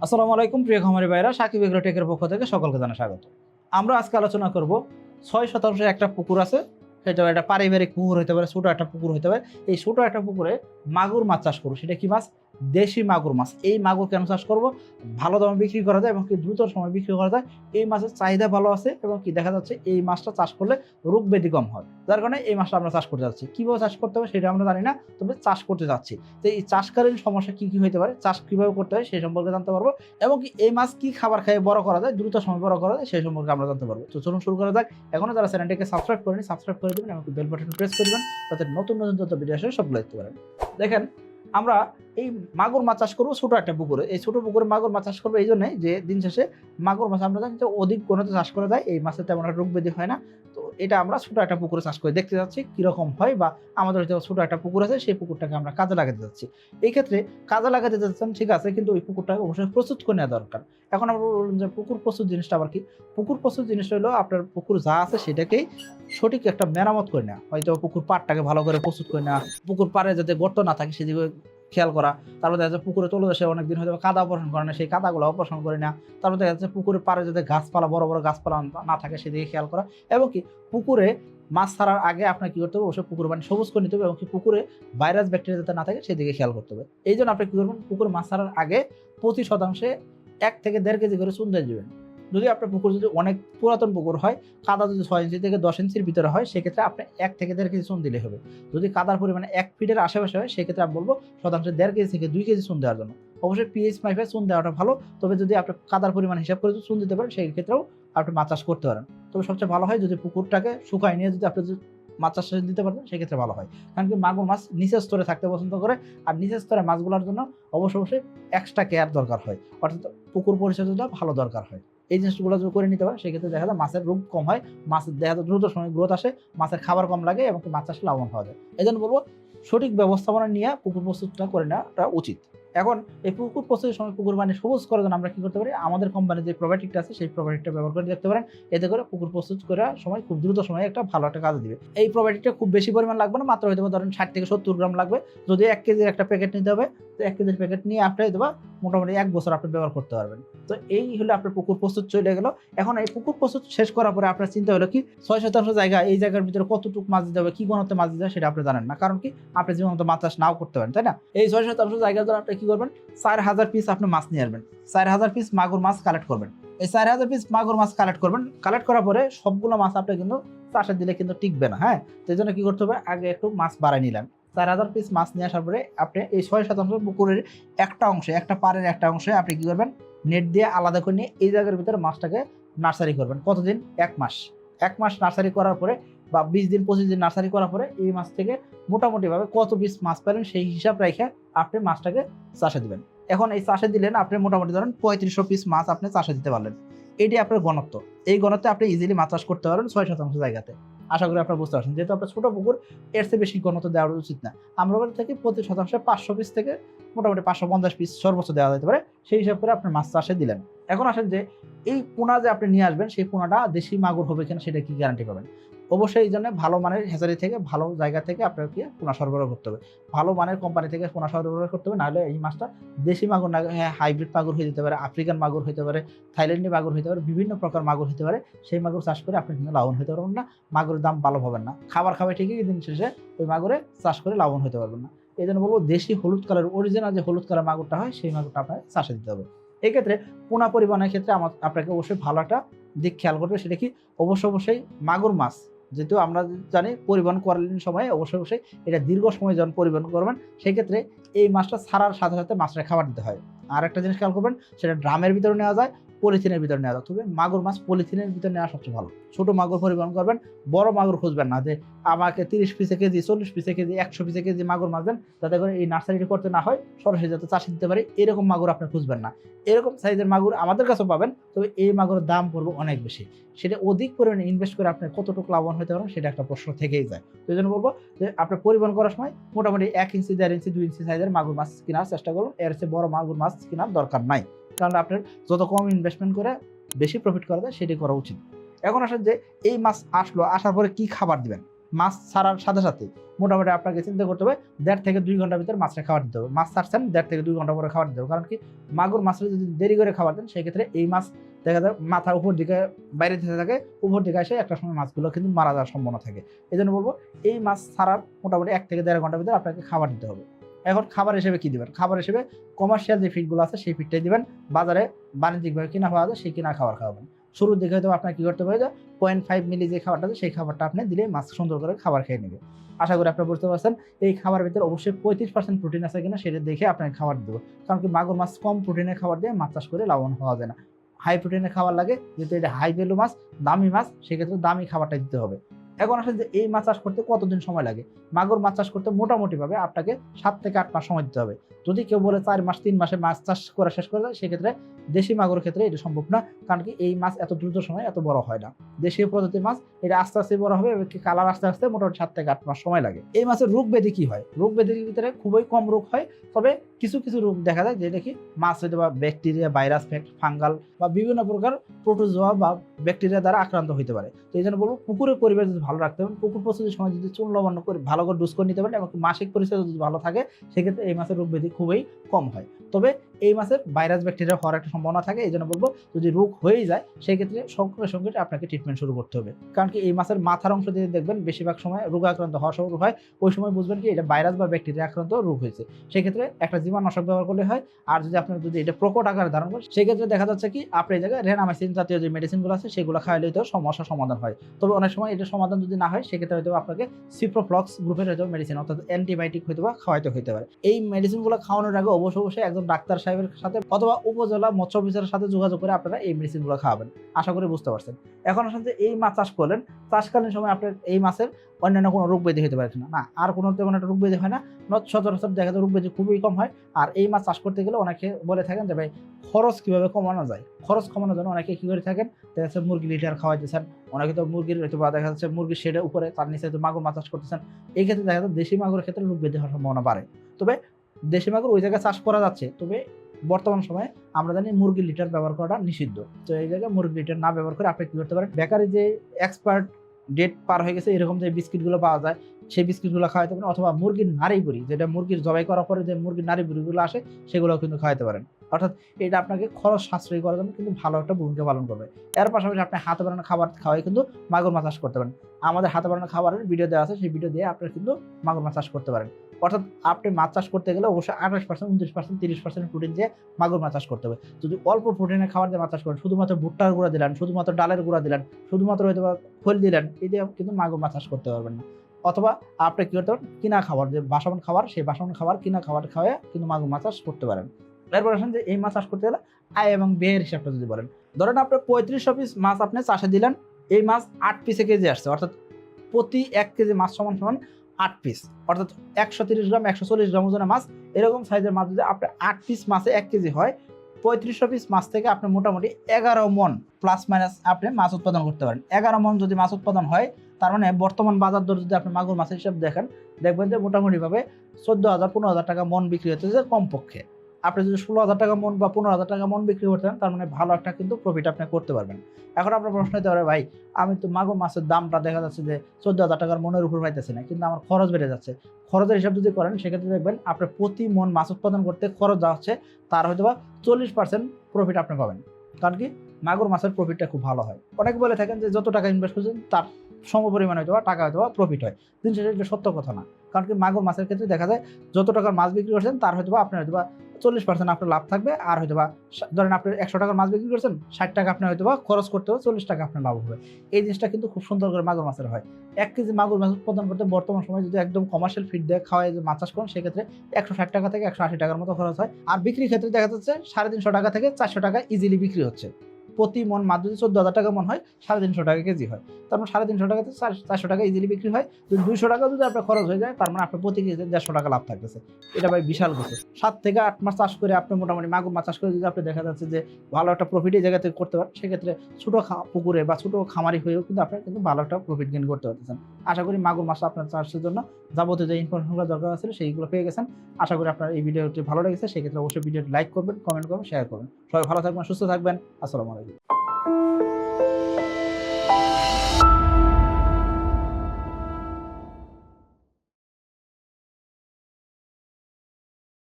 আসসালামু আলাইকুম, প্রিয় খামারি ভাইরা সাকিব এগ্রো টেকের পক্ষ থেকে সকলকে জানা স্বাগত। আমরা আজকে আলোচনা করব ছয় শতাংশ একটা পুকুর আছে, সেটা একটা পারিবারিক পুকুর হতে পারে, ছোটো একটা পুকুর হতে পারে। এই ছোটো একটা পুকুরে মাগুর মাছ চাষ করব। সেটা কি মাছ? দেশি মাগুর মাছ। এই মাগুর কেন চাষ করব? ভালো দামে বিক্রি করা যায় এবং কি দ্রুত সময় বিক্রি করা যায়। এই মাছের চাহিদা ভালো আছে এবং কি দেখা যাচ্ছে এই মাছটা চাষ করলে রোগ ব্যাধি কম হয়। যার কারণে এই মাছটা আমরা চাষ করতে যাচ্ছি। কীভাবে চাষ করতে হবে সেটা আমরা জানি না, তবে চাষ করতে যাচ্ছি। তো এই চাষকালীন সমস্যা কী কী হতে পারে? চাষ কীভাবে করতে হয় সেই সম্পর্কে জানতে পারব এবং কি এই মাছ কি খাবার খাইয়ে বড় করা যায়, দ্রুত সময় বড় করা যায় সেই সম্পর্কে আমরা জানতে পারব। তো চলুন শুরু করা যাক। এখনও যারা চ্যানেলটিকে সাবস্ক্রাইব করেনি, সাবস্ক্রাইব করে দেবেন এবং বেল বাটন প্রেস করবেন তাতে নতুন নতুন যত ভিডিও আসে সবগুলো দেখতে পারেন। দেখেন, আমরা এই মাগুর মাছ চাষ করব ছোটো একটা পুকুরে। এই ছোটো পুকুরে মাগুর মাছ চাষ করব এই জন্যই যে দিন শেষে মাগুর মাছ আমরা জানি যে অধিক গণতে চাষ করা যায়, এই মাছের তেমন একটা রোগ ব্যাধি হয় না। তো এটা আমরা ছোটো একটা পুকুরে চাষ করে দেখতে যাচ্ছি কীরকম হয় বা আমাদের হয়তো ছোটো একটা পুকুর আছে সেই পুকুরটাকে আমরা কাজে লাগাতে যাচ্ছি। এই ক্ষেত্রে কাজে লাগাতে যাচ্ছেন, ঠিক আছে, কিন্তু ওই পুকুরটাকে অবশ্যই প্রস্তুত করে নেওয়া দরকার। এখন আমরা বললাম যে পুকুর প্রস্তুত জিনিসটা আবার কি? পুকুর প্রস্তুত জিনিসটা হলো আপনার পুকুর যা আছে সেটাকেই সঠিক একটা মেরামত করে নেওয়া। হয়তো পুকুর পাড়টাকে ভালো করে প্রস্তুত করে নেওয়া, পুকুর পাড়ে যাতে গর্ত না থাকে সেদিকে খেয়াল করা। তারপর দেখা যাচ্ছে পুকুরে চলে আসে অনেকদিন হয়তো কাদা অপারেশন করে না, সেই কাদাগুলো অপারেশন করে না। তারপর দেখা যাচ্ছে পুকুরের পাড়ে যাতে গাছপালা, বড় বড় গাছপালা না থাকে সেদিকে খেয়াল করা। এবং কি পুকুরে মাছ ছাড়ার আগে আপনার কী করতে হবে? অবশ্যই পুকুর পানি সবুজ করে নিতে হবে এবং কি পুকুরে ভাইরাস, ব্যাকটেরিয়া যাতে না থাকে সেদিকে খেয়াল করতে হবে। এই জন্য আপনি কী করবেন? পুকুরে মাছ ছাড়ার আগে প্রতি শতাংশে এক থেকে দেড় কেজি করে চুন দিয়ে দেবেন। যদি আপনার পুকুর যদি অনেক পুরাতন পুকুর হয়, কাদা যদি ছয় ইঞ্চি থেকে দশ ইঞ্চির ভিতরে হয়, সেক্ষেত্রে আপনি এক থেকে দেড় কেজি চুন দিলে হবে। যদি কাদার পরিমাণে এক ফিটের আশেপাশে হয়, সেক্ষেত্রে আমি বলব শতাংশে দেড় কেজি থেকে দুই কেজি চুন দেওয়ার জন্য। অবশ্যই পিএইচ মাইফে চুন দেওয়াটা ভালো, তবে যদি আপনি কাদার পরিমাণ হিসাব করে চুন দিতে পারেন, সেই ক্ষেত্রেও আপনি মাছ চাষ করতে পারেন। তবে সবচেয়ে ভালো হয় যদি পুকুরটাকে শুকায় নিয়ে যদি আপনি মাছ চাষ দিতে পারেন সেক্ষেত্রে ভালো হয়। কারণ কি মাগুর মাছ নিচের স্তরে থাকতে পছন্দ করে, আর নিচের স্তরে মাছগুলোর জন্য অবশ্যই অবশ্যই এক্সট্রা কেয়ার দরকার হয়। অর্থাৎ পুকুর পরিচর্যাটা ভালো দরকার হয়। এই জিনিসগুলো যদি করে নিতে পারে, সেক্ষেত্রে দেখা যায় মাছের রোগ কম হয় মাছের দেখা যায় দ্রুত সময় গ্রোথ আসে, মাছের খাবার কম লাগে এবং মাছ চাষে লাভবান হওয়া যায়। এই জন্য বলব, সঠিক ব্যবস্থাপনা নিয়ে পুকুর প্রস্তুতটা করে নেওয়াটা উচিত। এখন এই পুকুর প্রস্তুতির সময় পুকুর পানি সবুজ করার জন্য আমরা কি করতে পারি? আমাদের কোম্পানির যে প্রোবায়োটিকটা আছে, সেই প্রোবায়োটিকটা ব্যবহার করে দেখতে পারেন। এতে করে পুকুর প্রস্তুত করার সময় খুব দ্রুত সময়ে একটা ভালো একটা কাজ দিবে। এই প্রোবায়োটিকটা খুব বেশি পরিমাণ লাগবে না, মাত্র হয়তো ধরেন ষাট থেকে সত্তর গ্রাম লাগবে। যদি এক কেজির একটা প্যাকেট নিতে হবে, তো এক কেজির প্যাকেট নিয়ে আপনি হয়তো মোটামুটি এক বছর আপনি ব্যবহার করতে পারবেন। তো এই হলো আপনার পুকুর প্রস্তুত চলে গেল। এখন এই পুকুর প্রস্তুত শেষ করার পরে আপনার চিন্তা হলো কি, ছয় শতাংশ জায়গা এই জায়গার ভিতরে কতটুকু মাছ দিতে হবে, কি গণতে মাছ দিতে হবে সেটা আপনি জানেন না। কারণ কি, আপনি জীবন মতো মাছ চাষ নাও করতে পারেন, তাই না? এই ছয় শতাংশ জায়গার জন্য আপনি কি করবেন? চার হাজার পিস আপনি মাছ নিয়ে আসবেন। চার হাজার পিস মাগুর মাছ কালেক্ট করবেন। এই চার হাজার পিস মাগুর মাছ কালেক্ট করবেন। কালেক্ট করার পরে সবগুলো মাছ আপনি কিন্তু চাষে দিলে কিন্তু টিকবে না হ্যাঁ? এই জন্য কি করতে হবে? আগে একটু মাছ বাড়াই নিলেন। চার হাজার পিস মাছ নিয়ে আসার পরে আপনি এই ছয় শতাংশ পুকুরের একটা অংশে, একটা পাড়ের একটা অংশে আপনি কি করবেন? নেট দিয়ে আলাদা করে নিয়ে এই জায়গার ভিতরে মাছটাকে নার্সারি করবেন। কতদিন? এক মাস। এক মাস নার্সারি করার পরে বা বিশ দিন, পঁচিশ দিন নার্সারি করার পরে এই মাছ থেকে মোটামুটিভাবে কত পিস মাছ পেলেন সেই হিসাব রেখে আপনি মাছটাকে চাষে দিবেন। এখন এই চাষে দিলেন আপনি মোটামুটি ধরেন পঁয়ত্রিশশো পিস মাছ আপনি চাষে দিতে পারলেন। এটি আপনার ঘনত্ব। এই ঘনত্বে আপনি ইজিলি মাছ চাষ করতে পারবেন ছয় শতাংশ জায়গাতে। আশা করি আপনারা বুঝতে পারছেন। যেহেতু আপনার ছোটো পুকুর, এর চেয়ে বেশি ঘনত্ব দেওয়া উচিত না। আমরা বলে থাকি প্রতি শতাংশে পাঁচশো পিস থেকে মোটামুটি পাঁচশো পঞ্চাশ পিস সর্বোচ্চ দেওয়া যেতে পারে। সেই হিসাব করে আপনার মাছ চাষে দিলেন। এখন আসেন যে এই পোনা যে আপনি নিয়ে আসবেন, সেই পোনাটা দেশি মাগুর হবে কিনা সেটা কি গ্যারান্টি পাবেন? অবশ্যই এই জন্য ভালো মানের হেচারি থেকে, ভালো জায়গা থেকে আপনাকে পোনা সরবরাহ করতে হবে। ভালো মানের কোম্পানি থেকে পোনা সরবরাহ করতে হবে, নাহলে এই মাছটা দেশি মাগুর না হ্যাঁ হাইব্রিড মাগুর হয়ে যেতে পারে আফ্রিকান মাগুর হতে পারে থাইল্যান্ডি মাগুর হতে পারে, বিভিন্ন প্রকার মাগুর হতে পারে, সেই মাগুর চাষ করে আপনি কিন্তু লাভবান হতে পারবেন না, মাগুরের দাম ভালো পাবেন না। খাবার খাবে ঠিকই দিন শেষে ওই মাগুরে চাষ করে লাভবান হতে পারবেন না। এই জন্য বলব দেশি হলুদ কালার অরিজিনাল যে হলুদ কালার মাগুরটা হয়, সেই মাগুরটা আপনার চাষে দিতে হবে। এক্ষেত্রে পোনা পরিবহনের ক্ষেত্রে আমার আপনাকে অবশ্যই ভালো একটা দিক খেয়াল করবে, সেটা কি? অবশ্যই অবশ্যই মাগুর মাছ যেহেতু আমরা জানি পরিবহন করালীন সময়ে অবশ্যই অবশ্যই এটা দীর্ঘ সময় যখন পরিবহন করবেন, সেক্ষেত্রে এই মাছটা ছাড়ার সাথে সাথে মাছটা খাবার দিতে হয়। আর একটা জিনিস খেয়াল করবেন, সেটা ড্রামের ভিতরে নেওয়া যায় পলিথিনের ভিতরে নেওয়া যায় তবে মাগুর মাছ পলিথিনের ভিতরে নেওয়া সবচেয়ে ভালো। ছোট মাগুর পরিবহন করবেন, বড় মাগুর খুঁজবেন না। যে আমাকে তিরিশ পিসে কেজি, চল্লিশ পিসে কেজি, একশো পিসে কেজি মাগুর মাছ দেন, যাতে করে এই নার্সারিটি করতে না হয়, সরাসরি যাতে চাষে দিতে পারে, এরকম মাগুর আপনি খুঁজবেন না। এরকম সাইজের মাগুর আমাদের কাছেও পাবেন, তবে এই মাগুরের দাম পড়বে অনেক বেশি। সেটা অধিক পরিমাণে ইনভেস্ট করে আপনি কতটুকু লাভবান হতে পারেন সেটা একটা প্রশ্ন থেকেই যায়। তো এই জন্য বলব যে আপনি পরিবহন করার সময় মোটামুটি এক ইঞ্চি, দেড় ইঞ্চি, দুই ইঞ্চি সাইজের মাগুর মাছ কেনার চেষ্টা করুন। এর চেয়ে বড় মাগুর মাছ কেনার দরকার নাই। কারণ আপনার যত কম ইনভেস্টমেন্ট করে বেশি প্রফিট করা যায় সেটাই করা উচিত। এখন আসেন যে, এই মাছ আসলো, আসার পরে কি খাবার দিবেন? মাছ ছাড়ার সাথে সাথে মোটামুটি আপনাকে চিন্তা করতে হবে, দেড় থেকে দুই ঘণ্টার ভিতরে মাছটা খাবার দিতে হবে। মাছ ছাড়ছেন, দেড় থেকে দুই ঘণ্টা পরে খাবার দিতে হবে। কারণ কি, মাগুর মাছটা যদি দেরি করে খাবার দেন, সেক্ষেত্রে এই মাছ দেখা যায় মাথার উপর দিকে, বাইরে থেকে থাকে, উপর দিকে এসে একটা সময় মাছগুলো কিন্তু মারা যাওয়ার সম্ভাবনা থাকে। এই জন্য বলব, এই মাছ ছাড়ার মোটামুটি এক থেকে দেড় ঘণ্টার ভিতরে আপনাকে খাবার দিতে হবে। এখন খাবার হিসেবে কি দিবেন? খাবার হিসেবে কমার্শিয়াল যে ফিডগুলো আছে সেই ফিডটাই দিবেন। বাজারে বাণিজ্যিকভাবে কিনা পাওয়া যায়, সেই কিনা খাবার খাওয়াবেন। শুরুর দিকে হয়তো আপনার কি করতে হবে? যে পয়েন্ট ফাইভ মিলি যে খাবারটা আছে, সেই খাবারটা আপনি দিলে মাছ সুন্দর করে খাবার খেয়ে নেবে। আশা করি আপনারা বুঝতে পারছেন, এই খাবার ভিতরে অবশ্যই পঁয়ত্রিশ পার্সেন্ট প্রোটিন আছে কিনা সেটা দেখে আপনাকে খাবার দেবো। কারণ কি মাগুর মাছ কম প্রোটিনের খাবার দিয়ে মাছ চাষ করে লাভবান হওয়া যায় না। হাই প্রোটিনের খাবার লাগে, যেহেতু এটা হাই ভ্যালু মাছ, দামি মাছ, সেক্ষেত্রে দামি খাবারটা দিতে হবে। এখন আসলে যে এই মাছ চাষ করতে কতদিন সময় লাগে? মাগুর মাছ চাষ করতে মোটামুটিভাবে আপনাকে সাত থেকে আট মাস সময় দিতে হবে। যদি কেউ বলে চার মাস, তিন মাসে মাছ চাষ করা শেষ করে দেয়, সেক্ষেত্রে দেশি মাগুর ক্ষেত্রে এটা সম্ভব না। কারণ কি এই মাছ এত দ্রুত সময় এত বড় হয় না। দেশীয় প্রজাতির মাছ এটা আস্তে আস্তে বড় হবে কালার আস্তে আস্তে মোটামুটি সাত থেকে আট মাস সময় লাগে। এই মাছের রোগ ব্যাধি কি হয়? রোগ ব্যাধির ভিতরে খুবই কম রোগ হয়, তবে কিছু কিছু রোগ দেখা যায় যেটা কি মাছ হয়তো বা ব্যাকটেরিয়া, ভাইরাস ফাঙ্গাল বা বিভিন্ন প্রকার প্রোটোজোয়া বা ব্যাকটেরিয়া দ্বারা আক্রান্ত হতে পারে। তো এই জন্য বলব পুকুরের পরিবেশ ভালো রাখতে হবে। পুকুর প্রস্তুতির সময় যদি চুন লবণ করে ভালো করে ডুস করে নিতে পারেন এবং মাসিক পরিস্থিতি যদি ভালো থাকে, সেক্ষেত্রে এই মাছের রোগ ব্যাধি খুবই কম হয়। তবে এই মাছের ভাইরাস ব্যাকটেরিয়া হওয়ার একটা সম্ভাবনা থাকে, এই জন্য বলব যদি রোগ হয়েই যায়, সেক্ষেত্রে সঙ্গে সঙ্গে আপনাকে ট্রিটমেন্ট শুরু করতে হবে। কারণ কি এই মাছের মাথার অংশ যদি দেখবেন বেশিরভাগ সময় রোগ আক্রান্ত হওয়া শুরু হয়, ওই সময় বুঝবেন কি এটা ভাইরাস বা ব্যাকটেরিয়া আক্রান্ত রোগ হয়েছে। সেক্ষেত্রে একটা জীবাণুনাশক ব্যবহার করলে হয়, আর যদি আপনার যদি এটা প্রকট আকারে ধারণ করেন, সেক্ষেত্রে দেখা যাচ্ছে কি আপনার এই জায়গায় রেনামাইসিন জাতীয় যে মেডিসিনগুলো আছে, সেগুলো খাওয়ালে তো সমস্যার সমাধান হয়। তবে অনেক সময় এটা সমাধান যদি না হয়, সেক্ষেত্রে হয়তো আপনাকে সিপ্রোফ্লক্স গ্রুপের হয়তো মেডিসিন অর্থাৎ অ্যান্টিবায়োটিক হয়তো বা খাওয়াইতে হইতে পারে। এই মেডিসিনগুলো খাওয়ানোর আগে অবশ্য অবশ্যই একজন ডাক্তার সাহেবের সাথে অথবা উপজেলা মৎস্য অফিসারের সাথে যোগাযোগ করে আপনারা এই মেডিসিনগুলো খাওয়াবেন। আশা করি বুঝতে পারছেন। এখন আসলে যে এই মাছ চাষ করলেন, চাষকালীন সময় আপনার এই মাছের অন্যান্য কোনো রোগ ব্যাধি হতে পারে না, আর কোনো তেমন একটা রোগ ব্যাধি হয় না। সচরাচর দেখা যায় রোগ ব্যাধি খুবই কম হয়। আর এই মাছ চাষ করতে গেলে অনেকে বলে থাকেন যে, ভাই, খরচ কীভাবে কমানো যায়? খরচ কমানোর জন্য অনেকে কী করে থাকেন? দেখা যাচ্ছে মুরগি লিটার খাওয়াইতেছেন। অনেকে তো মুরগির হয়তো বা দেখা যাচ্ছে মুরগির শেডের উপরে, তার নিচে হয়তো মাগুর মাছ চাষ করতেছেন। এই ক্ষেত্রে দেখা যাচ্ছে দেশি মাগুরের ক্ষেত্রে রোগ ব্যাধি হওয়ার সম্ভাবনা বাড়ে। তবে দেশি মাগুর ওই জায়গায় চাষ করা যাচ্ছে। তবে বর্তমান সময়ে আমরা জানি মুরগি লিটার ব্যবহার করাটা নিষিদ্ধ। তো এই জায়গায় মুরগি লিটার না ব্যবহার করে আপনি কী করতে পারেন? বেকারি যে এক্সপার্ট ডেট পার হয়ে গেছে, এরকম যে বিস্কিটগুলো পাওয়া যায়, সেই বিস্কিটগুলো খাওয়াতে পারেন অথবা মুরগির নাড়ি বুড়ি যেটা মুরগির জবাই করার পরে যে মুরগির নারী বুড়িগুলো আসে সেগুলো কিন্তু খাওয়াতে পারেন। অর্থাৎ এটা আপনাকে খরচ সাশ্রয়ী করার জন্য কিন্তু ভালো একটা ভূমিকা পালন করবে। এর পাশাপাশি আপনি হাতে বানানো খাবার খাওয়াই কিন্তু মাগুর মাছ চাষ করতে পারেন। আমাদের হাতে বানানো খাবারের ভিডিও দেওয়া আছে, সেই ভিডিও দিয়ে আপনারা কিন্তু মাগুর মাছ চাষ করতে পারেন। অর্থাৎ আপনি মাছ চাষ করতে গেলে অবশ্যই আঠাশ পার্সেন্ট উনত্রিশ পার্সেন্ট তিরিশ পার্সেন্ট প্রোটিন দিয়ে মাগুর মাছ চাষ করতে হবে। যদি অল্প প্রোটিনের খাবার দিয়ে মাছ চাষ করেন, শুধুমাত্র ভুট্টার গুঁড়া দিলেন, শুধুমাত্র ডালের গুঁড়া দিলেন, শুধুমাত্র হয়তো খোল দিলেন, এই দিয়ে কিন্তু মাগুর মাছ চাষ করতে পারবেন না। অথবা আপনি কী করতে পারেন, কিনা খাবার, যে বাসন খাবার, সেই বাসন খাবার কিনা খাবার খাওয়ায় কিন্তু মাগুর মাছ চাষ করতে পারেন। এরপর আসেন যে এই মাছ চাষ করতে গেলে আয় এবং ব্যয়ের হিসাবটা যদি বলেন। ধরেন আপনি পঁয়ত্রিশশো পিস মাছ আপনি চাষে দিলেন, এই মাছ আট পিসে কেজি আসছে, অর্থাৎ প্রতি এক কেজি মাছ সমান সমান আট পিস। অর্থাৎ একশো তিরিশ গ্রাম, একশো চল্লিশ গ্রাম ওজনের মাছ, এরকম সাইজের মাছ যদি আপনার আট পিস মাছে এক কেজি হয় পঁয়ত্রিশশো পিস মাছ থেকে আপনি মোটামুটি এগারো মন প্লাস মাইনাস আপনি মাছ উৎপাদন করতে পারেন। এগারো মন যদি মাছ উৎপাদন হয়, তার মানে বর্তমান বাজার দর যদি আপনি মাগুর মাছের হিসাব দেখেন, দেখবেন যে মোটামুটিভাবে চোদ্দ হাজার, পনেরো হাজার টাকা মন বিক্রি যে কমপক্ষে। আপনি যদি ষোলো হাজার টাকা মন বা পনেরো হাজার টাকা মন বিক্রি করতেন, তার মানে ভালো একটা কিন্তু প্রফিট আপনি করতে পারবেন। এখন আপনার প্রশ্ন হতে পারে, ভাই, আমি তো মাগুর মাছের দামটা দেখা যাচ্ছে যে চোদ্দ হাজার টাকার মনের উপর পাইতেছি না, কিন্তু আমার খরচ বেড়ে যাচ্ছে। খরচের হিসাব যদি করেন, সেক্ষেত্রে দেখবেন আপনার প্রতি মন মাছ উৎপাদন করতে খরচ যা হচ্ছে, তার হয়তো বা চল্লিশ পার্সেন্ট প্রফিট আপনি পাবেন। কারণ কি? মাগুর মাছের প্রফিটটা খুব ভালো হয়। অনেকে বলে থাকেন যে, যত টাকা ইনভেস্ট করছেন, তার সম পরিমাণ হয়তো বা টাকা হয়তো বা প্রফিট হয়। কিন্তু সেটা একটা সত্য কথা না। কারণ কি মাগুর মাছের ক্ষেত্রে দেখা যায়, যত টাকার মাছ বিক্রি করছেন, তার হয়তো বা আপনার হয়তো বা চল্লিশ পার্সেন্ট আপনার লাভ থাকবে। আর হয়তো বা ধরেন আপনি একশো টাকার মাছ বিক্রি করছেন, ষাট টাকা আপনি হয়তো বা খরচ করতে হবে, চল্লিশ টাকা আপনার লাভ হবে। এই জিনিসটা কিন্তু খুব সুন্দর করে মাগুর মাছের হয়। এক কেজি মাগুর মাছ উৎপাদন করতে বর্তমান সময় যদি একদম কমার্শিয়াল ফিড দিয়ে খাওয়াই যে মাছ চাষ করেন, সেক্ষেত্রে একশো ষাট টাকা থেকে একশো আশি টাকার মতো খরচ হয়। আর বিক্রির ক্ষেত্রে দেখা যাচ্ছে সাড়ে তিনশো টাকা থেকে চারশো টাকা ইজিলি বিক্রি হচ্ছে। প্রতি মন মাছ যদি চোদ্দ হাজার টাকা মন হয়, সাড়ে তিনশো টাকা কেজি হয়। তার মানে সাড়ে তিনশো টাকাতে চারশো টাকা ইজিলি বিক্রি হয়। যদি দুইশো টাকা যদি আপনার খরচ হয়ে যায়, তার মানে আপনার প্রতি কেজিতে দেড়শো টাকা লাভ থাকতেছে। এটা ভাই বিশাল কিছু সাত থেকে আট মাস চাষ করে আপনি মোটামুটি মাগুর মাছ চাষ করে যদি আপনি দেখা যাচ্ছে যে ভালো একটা প্রফিট এই জায়গা থেকে করতে পারেন, সেক্ষেত্রে ছোটো পুকুরে বা ছোটো খামারি হয়েও কিন্তু আপনি কিন্তু ভালো একটা প্রফিট গেন করতে পারতেছেন। আশা করি মাগুর মাছ আপনার চাষের জন্য যাবতীয় যে ইনফরমেশনগুলো দরকার আছে, সেইগুলো পেয়ে গেছেন। আশা করি আপনার এই ভিডিওটি ভালো লেগেছে, সেক্ষেত্রে অবশ্যই ভিডিওটি লাইক করবেন কমেন্ট করবেন শেয়ার করবেন। সবাই ভালো থাকবেন, সুস্থ থাকবেন। আসসালামু আলাইকুম। Thank you.